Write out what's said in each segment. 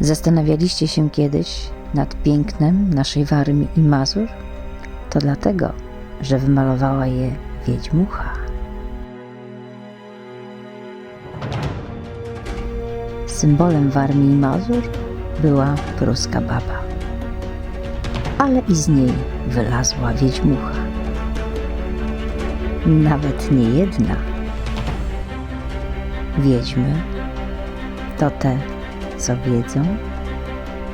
Zastanawialiście się kiedyś nad pięknem naszej Warmii i Mazur? To dlatego, że wymalowała je Wiedźmucha. Symbolem Warmii i Mazur była pruska baba. Ale i z niej wylazła Wiedźmucha. Nawet nie jedna. Wiedźmy to te, co wiedzą,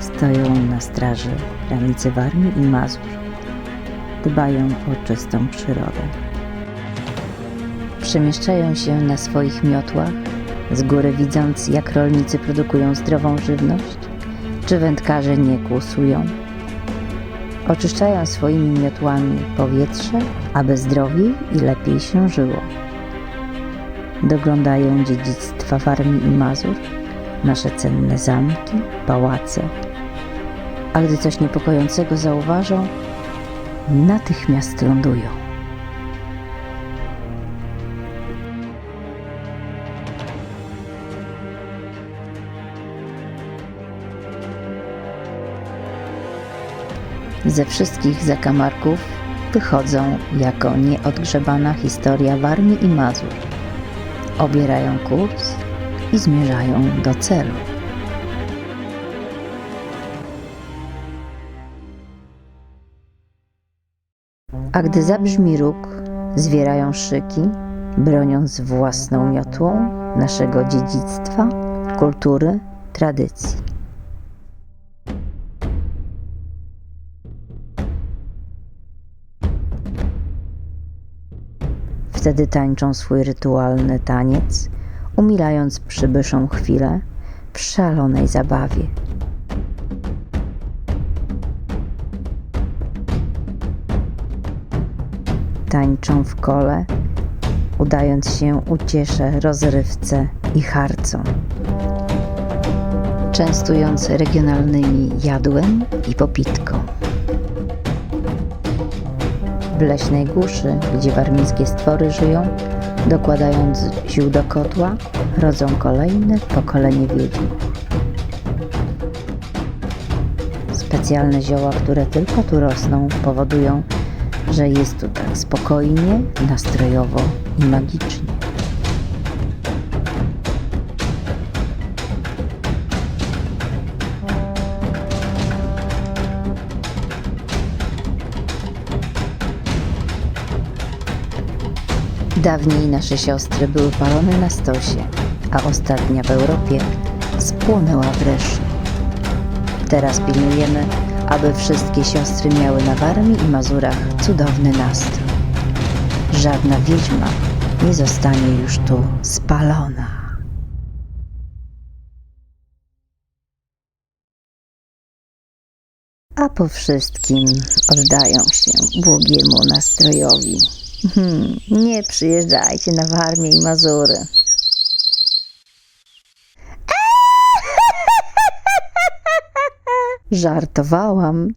stoją na straży granicy Warmii i Mazur, dbają o czystą przyrodę. Przemieszczają się na swoich miotłach, z góry widząc, jak rolnicy produkują zdrową żywność, czy wędkarze nie kłusują. Oczyszczają swoimi miotłami powietrze, aby zdrowiej i lepiej się żyło. Doglądają dziedzictwa Warmii i Mazur, nasze cenne zamki, pałace. A gdy coś niepokojącego zauważą, natychmiast lądują. Ze wszystkich zakamarków wychodzą jako nieodgrzebana historia Warmii i Mazur. Obierają kurs i zmierzają do celu. A gdy zabrzmi róg, zwierają szyki, broniąc własną miotłą naszego dziedzictwa, kultury, tradycji. Wtedy tańczą swój rytualny taniec, umilając przybyszą chwilę w szalonej zabawie. Tańczą w kole, udając się uciesze, rozrywce i harcą. Częstując regionalnymi jadłem i popitką. W leśnej głuszy, gdzie warmińskie stwory żyją, dokładając ziół do kotła, rodzą kolejne pokolenie wiedźm. Specjalne zioła, które tylko tu rosną, powodują, że jest tu tak spokojnie, nastrojowo i magicznie. Dawniej nasze siostry były palone na stosie, a ostatnia w Europie spłonęła w Reszcie. Teraz pilnujemy, aby wszystkie siostry miały na Warmii i Mazurach cudowny nastrój. Żadna wiedźma nie zostanie już tu spalona. A po wszystkim oddają się błogiemu nastrojowi. Hmm, nie przyjeżdżajcie na Warmię i Mazury. Żartowałam.